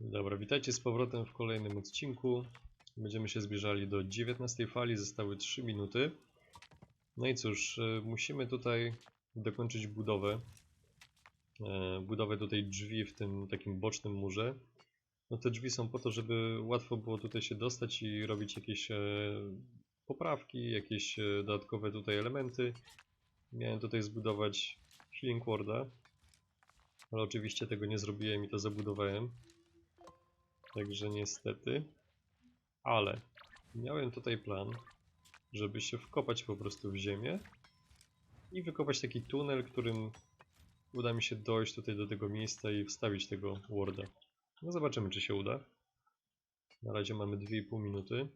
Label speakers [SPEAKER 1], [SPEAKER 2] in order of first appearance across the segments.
[SPEAKER 1] Dobra, witajcie z powrotem w kolejnym odcinku. Będziemy się zbliżali do 19 fali, zostały 3 minuty. No i cóż, e, musimy tutaj dokończyć budowę. E, Budowę tutaj drzwi w tym takim bocznym murze. No te drzwi są po to, żeby łatwo było tutaj się dostać i robić jakieś e, poprawki, jakieś dodatkowe tutaj elementy. Miałem tutaj zbudować healing warda, ale oczywiście tego nie zrobiłem i to zabudowałem. Także niestety. Ale miałem tutaj plan, żeby się wkopać po prostu w ziemię i wykopać taki tunel, którym uda mi się dojść tutaj do tego miejsca i wstawić tego warda. No zobaczymy, czy się uda. Na razie mamy 2,5 minuty.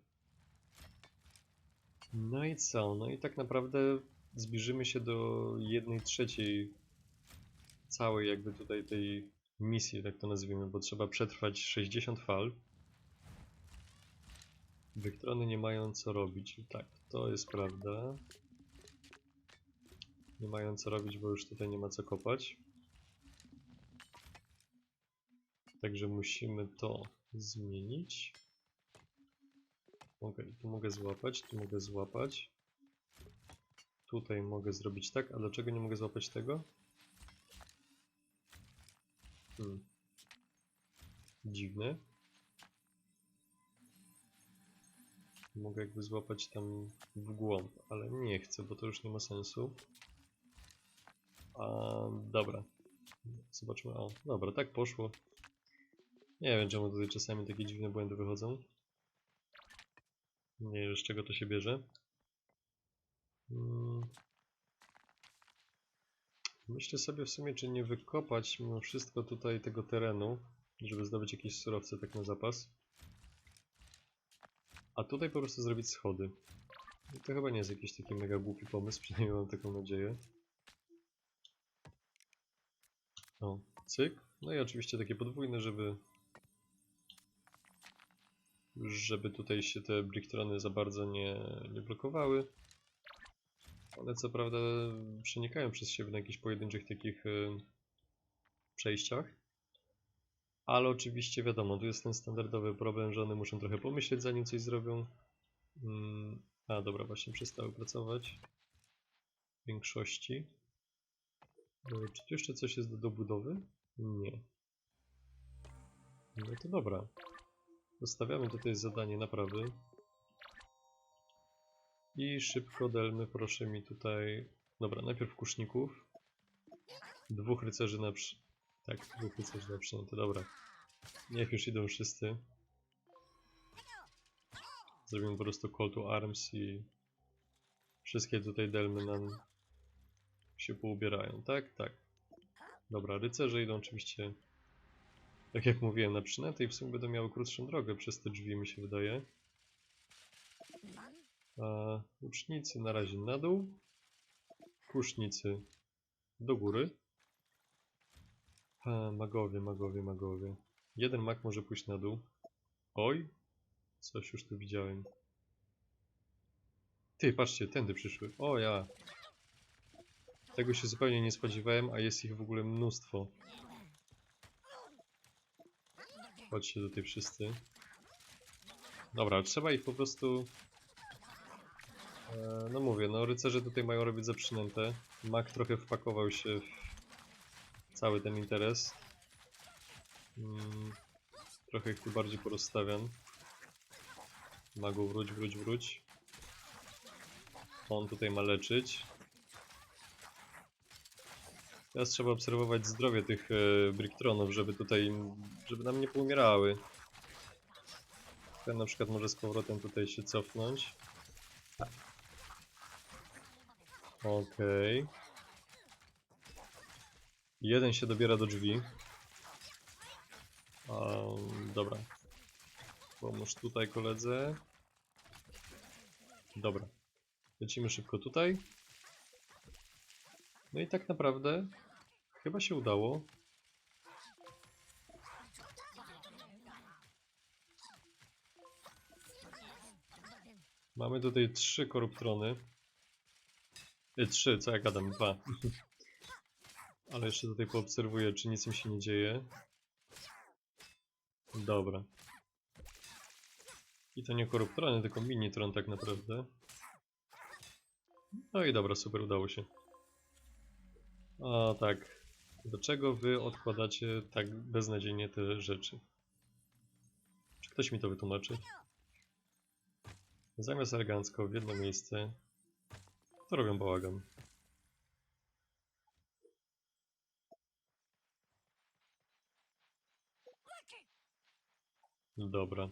[SPEAKER 1] No i co? No i tak naprawdę zbliżymy się do 1 trzeciej całej jakby tutaj tej misji, tak to nazwijmy, bo trzeba przetrwać 60 fal. Wyktrony nie mają co robić. Tak, to jest prawda. Nie mają co robić, bo już tutaj nie ma co kopać. Także musimy to zmienić. Okej, tu mogę złapać, tu mogę złapać. Tutaj mogę zrobić tak, a dlaczego nie mogę złapać tego? Hmm. Dziwne. Mogę jakby złapać tam w głąb, ale nie chcę, bo to już nie ma sensu. A, dobra. Zobaczmy. O, dobra, tak poszło. Nie wiem, czemu tutaj czasami takie dziwne błędy wychodzą. Nie wiem, z czego to się bierze. Hmm. Myślę sobie w sumie, czy nie wykopać mimo wszystko tutaj tego terenu, żeby zdobyć jakieś surowce tak na zapas. A tutaj po prostu zrobić schody. I to chyba nie jest jakiś taki mega głupi pomysł, przynajmniej mam taką nadzieję. O, cyk. No i oczywiście takie podwójne, żeby żeby tutaj się te bricktrony za bardzo nie, nie blokowały. One co prawda przenikają przez siebie na jakichś pojedynczych takich y, przejściach. Ale oczywiście wiadomo, tu jest ten standardowy problem, że one muszą trochę pomyśleć zanim coś zrobią. Mm, a dobra, właśnie przestały pracować. W większości. Czy tu jeszcze coś jest do dobudowy? Nie. No to dobra. Zostawiamy tutaj zadanie naprawy. I szybko delmy proszę mi tutaj... Dobra, najpierw kuszników. Dwóch rycerzy na przy... Tak, dwóch rycerzy na przynęty, dobra. Niech już idą wszyscy. Zrobimy po prostu call to arms i... Wszystkie tutaj delmy nam się poubierają, tak? Tak. Dobra, rycerze idą oczywiście tak jak mówiłem, na przynęty i w sumie będą miały krótszą drogę przez te drzwi, mi się wydaje. A łucznicy na razie na dół. Kusznicy do góry. A, magowie, magowie, magowie. Jeden mag może pójść na dół. Oj, coś już tu widziałem. Ty, patrzcie, tędy przyszły. O ja. Tego się zupełnie nie spodziewałem, a jest ich w ogóle mnóstwo. Chodźcie tutaj wszyscy. Dobra, trzeba ich po prostu... E, no mówię, no rycerze tutaj mają robić za przynętę. Mak trochę wpakował się w cały ten interes. Mm, trochę ich tu bardziej porozstawiam. Magu, wróć, wróć, wróć. On tutaj ma leczyć. Teraz trzeba obserwować zdrowie tych e, bricktronów, żeby tutaj, żeby nam nie poumierały. Ten na przykład może z powrotem tutaj się cofnąć. Okej. Jeden się dobiera do drzwi. Um, dobra. Pomóż tutaj koledze. Dobra. Lecimy szybko tutaj. No i tak naprawdę chyba się udało. Mamy tutaj trzy koruptrony. Trzy, co ja gadam? Dwa. Ale jeszcze tutaj poobserwuję, czy nic im się nie dzieje. Dobra. I to nie koruptrony, tylko minitron tak naprawdę. No i dobra, super, udało się. A tak. Dlaczego wy odkładacie tak beznadziejnie te rzeczy? Czy ktoś mi to wytłumaczy? Zamiast elegancko w jedno miejsce, to robią bałagan. Dobra.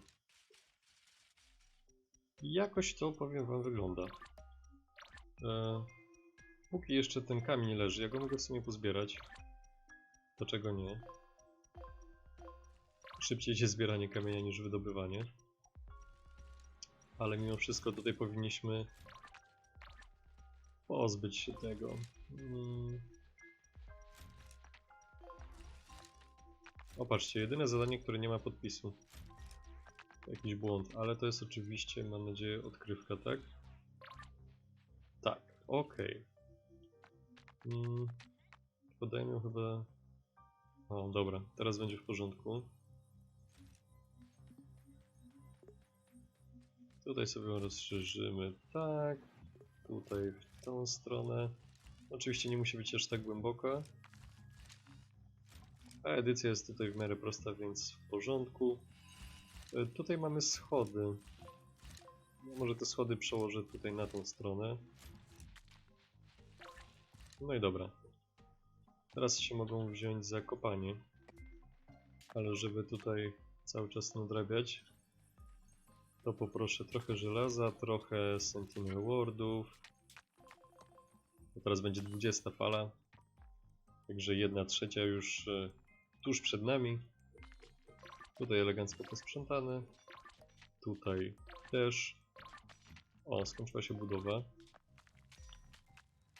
[SPEAKER 1] Jakoś to, powiem wam, wygląda. E, póki jeszcze ten kamień leży, ja go mogę w sumie pozbierać. Dlaczego nie? Szybciej się zbieranie kamienia niż wydobywanie. Ale mimo wszystko tutaj powinniśmy pozbyć się tego. Mm. Opatrzcie, jedyne zadanie, które nie ma podpisu. Jakiś błąd, ale to jest oczywiście, mam nadzieję, odkrywka, tak? Tak, okej. Mm, podajmy chyba... O, dobra, teraz będzie w porządku. Tutaj sobie rozszerzymy tak, tutaj w tą stronę. Oczywiście nie musi być aż tak głęboka. A edycja jest tutaj w miarę prosta, więc w porządku. E, Tutaj mamy schody. Może te schody przełożę tutaj na tą stronę. No i dobra. Teraz się mogą wziąć za kopanie. Ale żeby tutaj cały czas nadrabiać, to poproszę trochę żelaza, trochę Sentinel Wardów. To teraz będzie 20 fala. Także jedna trzecia już e, tuż przed nami. Tutaj elegancko posprzątane. Tutaj też. O, skończyła się budowa.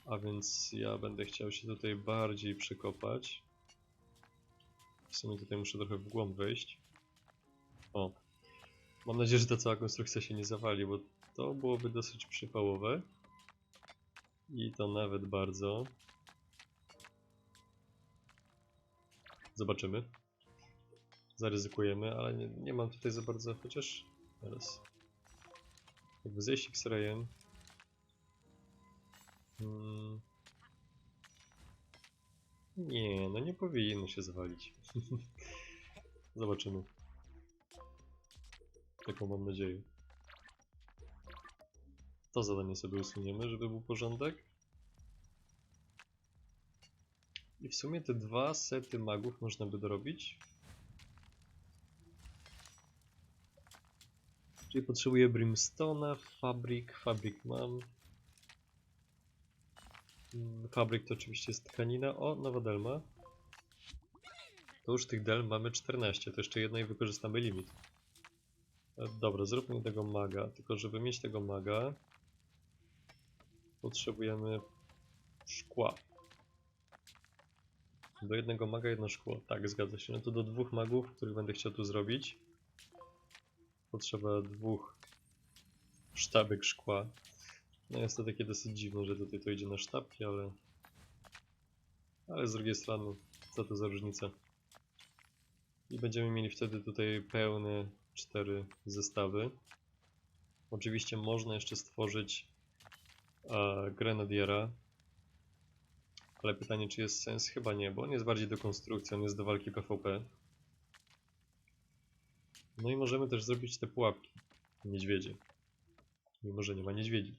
[SPEAKER 1] A więc ja będę chciał się tutaj bardziej przekopać. W sumie tutaj muszę trochę w głąb wejść. O. Mam nadzieję, że ta cała konstrukcja się nie zawali, bo to byłoby dosyć przypałowe. I to nawet bardzo. Zobaczymy. Zaryzykujemy, ale nie, nie mam tutaj za bardzo, chociaż teraz. Jakby zejść X-rayem. Hmm. Nie, no nie powinno się zawalić. Zobaczymy. Taką mam nadzieję. To zadanie sobie usuniemy, żeby był porządek. I w sumie te dwa sety magów można by dorobić. Czyli potrzebuję Brimstone'a, Fabrik, Fabrik mam. Mm, Fabrik to oczywiście jest tkanina. O, nowa delma. To już tych delm mamy 14, to jeszcze jedna i wykorzystamy limit. E, Dobra, zróbmy tego maga, tylko żeby mieć tego maga potrzebujemy szkła. Do jednego maga jedno szkło, tak zgadza się. No to do dwóch magów, których będę chciał tu zrobić potrzeba dwóch sztabek szkła. No jest to takie dosyć dziwne, że tutaj to idzie na sztabki, ale... Ale z drugiej strony, co to za różnica? I będziemy mieli wtedy tutaj pełne cztery zestawy. Oczywiście można jeszcze stworzyć e, grenadiera. Ale pytanie, czy jest sens? Chyba nie, bo on jest bardziej do konstrukcji, on jest do walki PvP. No i możemy też zrobić te pułapki. Niedźwiedzie. Mimo, że nie ma niedźwiedzi.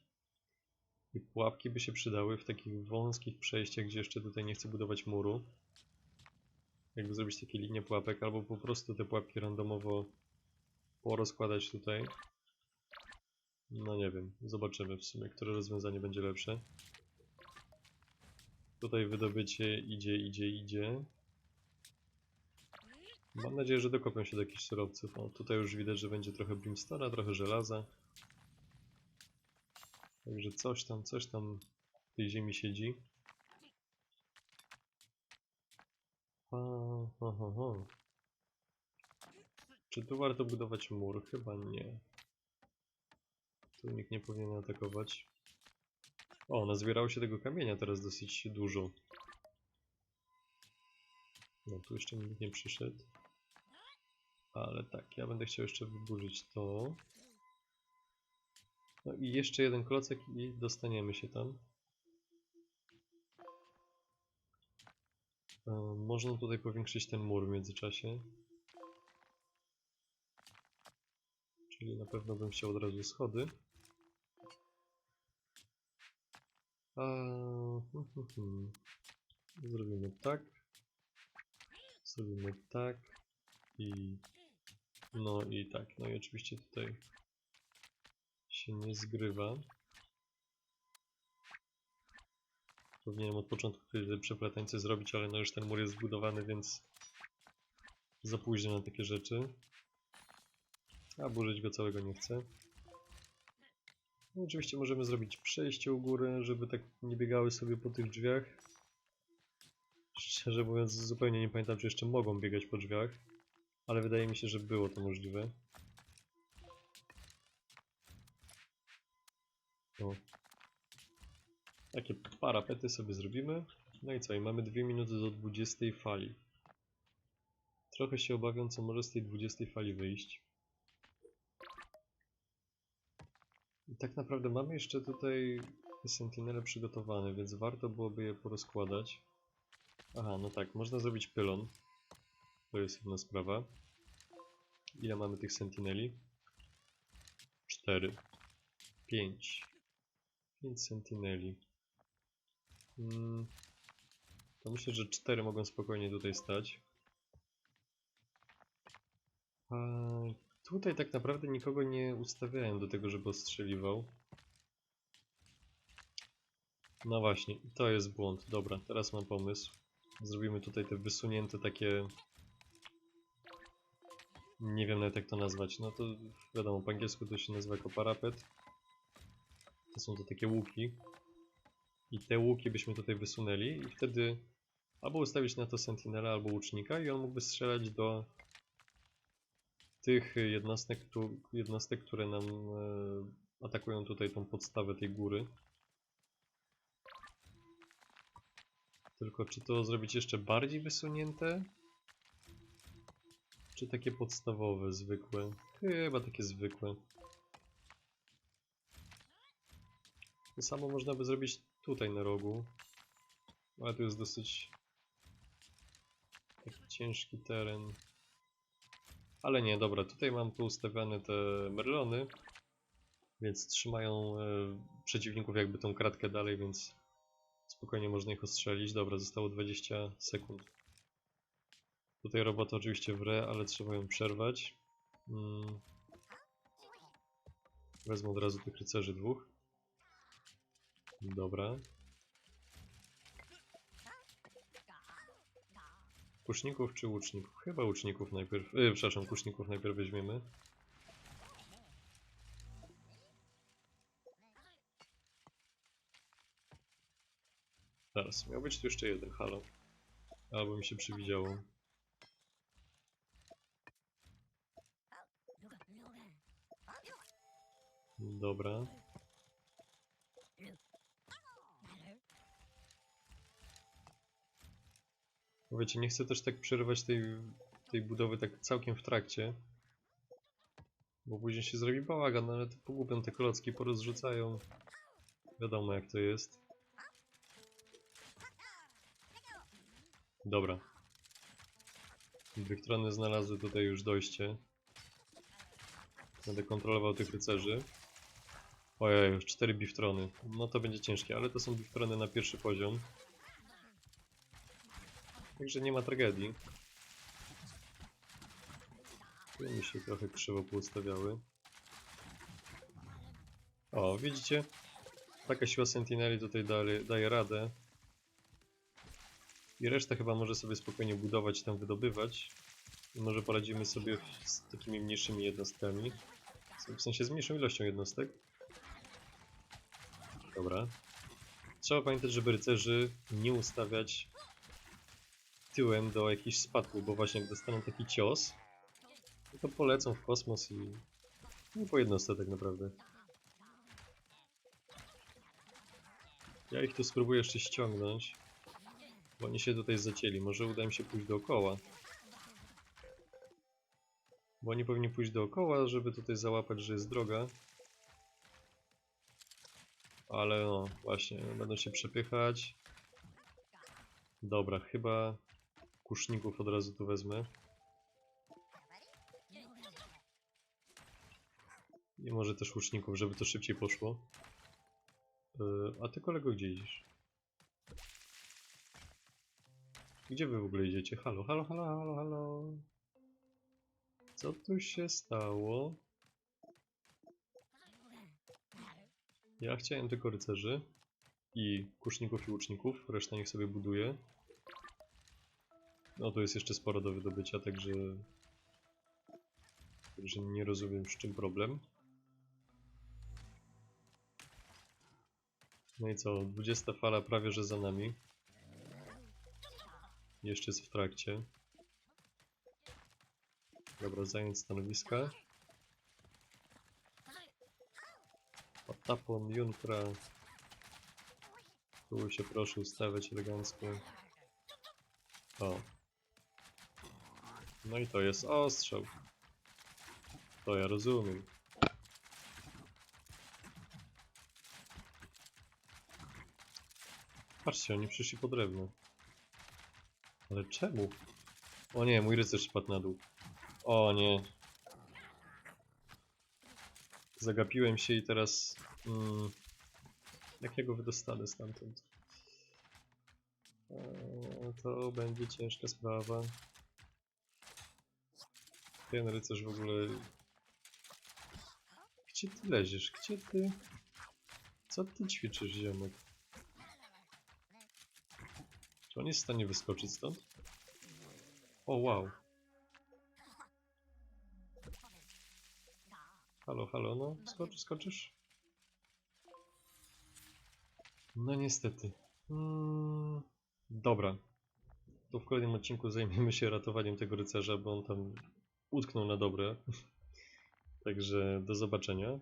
[SPEAKER 1] I pułapki by się przydały w takich wąskich przejściach, gdzie jeszcze tutaj nie chcę budować muru. Jakby zrobić takie linie pułapek, albo po prostu te pułapki randomowo porozkładać tutaj. No nie wiem, zobaczymy w sumie, które rozwiązanie będzie lepsze. Tutaj wydobycie idzie, idzie, idzie. Mam nadzieję, że dokopią się do jakichś surowców. O, tutaj już widać, że będzie trochę brimstona, trochę żelaza. Także coś tam, coś tam w tej ziemi siedzi. Ha, ha, ha, ha. Czy tu warto budować mur? Chyba nie. Tu nikt nie powinien atakować. O, nazbierało się tego kamienia teraz dosyć dużo. No, tu jeszcze nikt nie przyszedł. Ale tak, ja będę chciał jeszcze wyburzyć to. No i jeszcze jeden klocek i dostaniemy się tam. E, Można tutaj powiększyć ten mur w międzyczasie. Czyli na pewno bym chciał od razu schody. Zrobimy tak. Zrobimy tak. I no i tak. No i oczywiście tutaj się nie zgrywa. Powinienem od początku te przeplatańce zrobić, ale no już ten mur jest zbudowany, więc za późno na takie rzeczy. A burzyć go całego nie chcę. No, oczywiście możemy zrobić przejście u góry, żeby tak nie biegały sobie po tych drzwiach. Szczerze mówiąc, zupełnie nie pamiętam, czy jeszcze mogą biegać po drzwiach, ale wydaje mi się, że było to możliwe. O. Takie parapety sobie zrobimy. No i co? I mamy 2 minuty do 20 fali. Trochę się obawiam, co może z tej 20 fali wyjść. I tak naprawdę mamy jeszcze tutaj sentinele przygotowane, więc warto byłoby je porozkładać. Aha, no tak, można zrobić pylon. To jest jedna sprawa. Ile mamy tych sentineli? 4. 5. 5 sentineli. Mm, to myślę, że 4 mogą spokojnie tutaj stać. A tutaj tak naprawdę nikogo nie ustawiałem do tego, żeby ostrzeliwał. No właśnie, to jest błąd. Dobra, teraz mam pomysł. Zrobimy tutaj te wysunięte takie... Nie wiem nawet jak to nazwać. No to wiadomo, po angielsku to się nazywa jako parapet. To są to takie łuki. I te łuki byśmy tutaj wysunęli i wtedy albo ustawić na to sentinela, albo łucznika i on mógłby strzelać do tych jednostek, jednostek które nam e, atakują tutaj tą podstawę tej góry. Tylko czy to zrobić jeszcze bardziej wysunięte? Czy takie podstawowe, zwykłe? Chyba takie zwykłe. To samo można by zrobić tutaj na rogu. Ale tu jest dosyć taki ciężki teren. Ale nie, dobra, tutaj mam tu ustawiane te merlony, więc trzymają e, przeciwników jakby tą kratkę dalej, więc spokojnie można ich ostrzelić. Dobra, zostało 20 sekund. Tutaj robota oczywiście w re, ale trzeba ją przerwać. Mm. Wezmę od razu tych rycerzy dwóch. Dobra. Kuszników czy łuczników? Chyba łuczników najpierw. Yy, przepraszam, kuszników najpierw weźmiemy. Zaraz, miał być tu jeszcze jeden, halo. Albo mi się przywidziało. Dobra. Wiecie, nie chcę też tak przerywać tej, tej budowy tak całkiem w trakcie. Bo później się zrobi bałagan, no ale to pogubią te klocki, porozrzucają. Wiadomo jak to jest. Dobra. Wiktrony znalazły tutaj już dojście. Będę kontrolował tych rycerzy. Ojej, już 4 biftrony. No to będzie ciężkie, ale to są biftrony na pierwszy poziom. Także nie ma tragedii. Tu mi się trochę krzywo poustawiały. O, widzicie? Taka siła Sentineli tutaj daje, radę. I reszta chyba może sobie spokojnie budować, tam wydobywać. I może poradzimy sobie z takimi mniejszymi jednostkami. W sensie z mniejszą ilością jednostek. Dobra. Trzeba pamiętać, żeby rycerzy nie ustawiać tyłem do jakichś spadków, bo właśnie jak dostaną taki cios, no to polecą w kosmos i nie po jednostce tak naprawdę. Ja ich tu spróbuję jeszcze ściągnąć, bo oni się tutaj zacięli. Może uda mi się pójść dookoła. Bo oni powinni pójść dookoła, żeby tutaj załapać, że jest droga. Ale no, właśnie, będą się przepychać. Dobra, chyba kuszników od razu tu wezmę. I może też łuczników, żeby to szybciej poszło. Yy, a ty kolego gdzie idziesz? Gdzie wy w ogóle idziecie? Halo, halo, halo, halo, halo. Co tu się stało? Ja chciałem tylko rycerzy i kuszników i łuczników, reszta niech sobie buduje. No tu jest jeszcze sporo do wydobycia, także... Także nie rozumiem z czym problem. No i co, 20 fala prawie że za nami. Jeszcze jest w trakcie. Dobra, zająć stanowiska. Patapon, Junkra. Tu się proszę ustawiać elegancko. O. No i to jest ostrzał. To ja rozumiem. Patrzcie, oni przyszli po drewno. Ale czemu? O nie, mój rycerz spadł na dół. O nie. Zagapiłem się i teraz... Mm, jak ja go wydostanę stamtąd? Eee, to będzie ciężka sprawa. Ten rycerz w ogóle... Gdzie ty leziesz? Gdzie ty... Co ty ćwiczysz, ziomek? Czy on jest w stanie wyskoczyć stąd? O, wow. Halo, halo, no, skocz, skoczysz? No niestety. Mm, dobra. To w kolejnym odcinku zajmiemy się ratowaniem tego rycerza, bo on tam utknął na dobre. Także do zobaczenia.